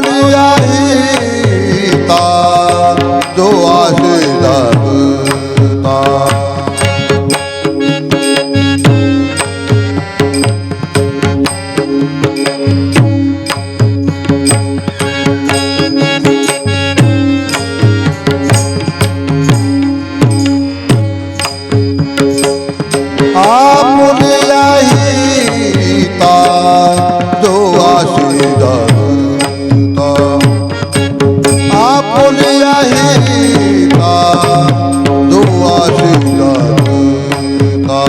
Olvidar रहेगा जो आशिका का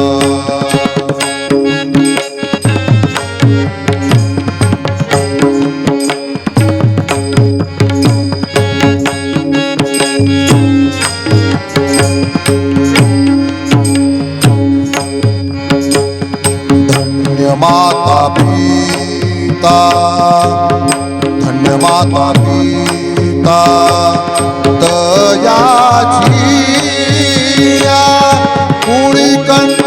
माता पिता धन्य माता पिता। તયાજી કુણી કંડ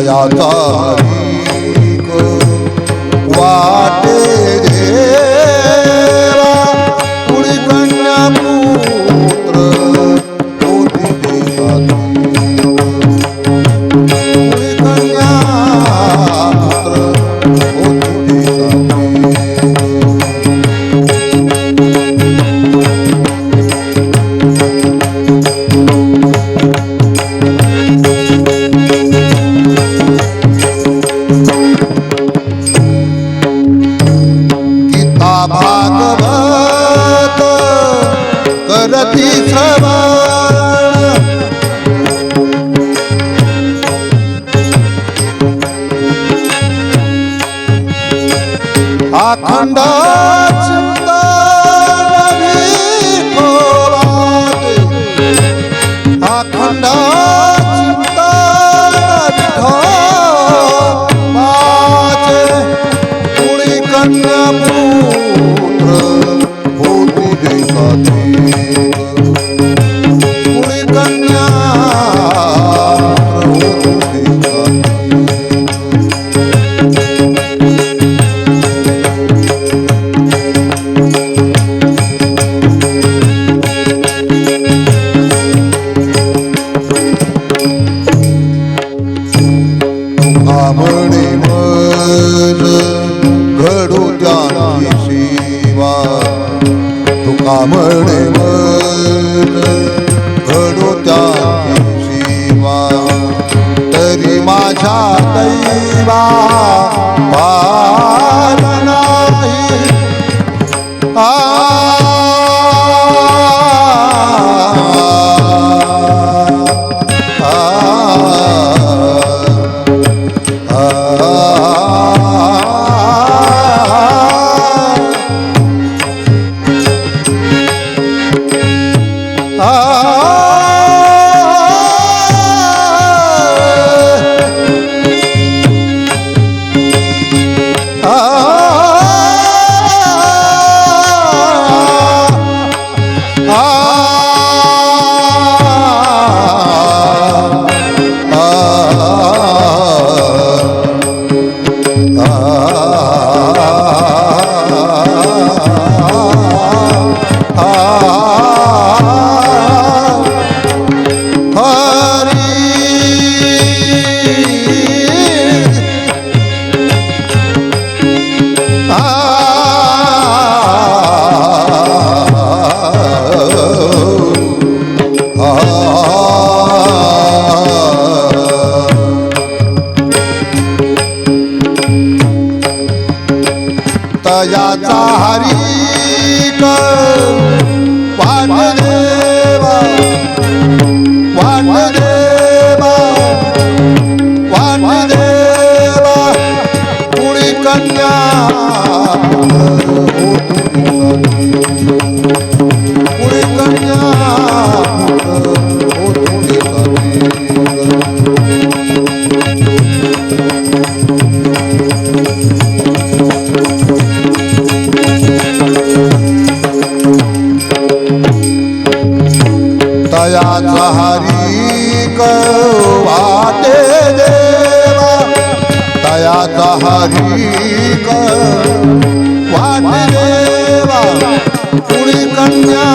माया तारी को वाट भागवत करती श्रवण. अखंड आमणे मन घडू त्यांची सेवा तुका म्हणे मन याचा हरिक वाटदेवा वाटदेवा वाटदेवा कुणी कन्या हरी वाटे देवा कुणी कन्या?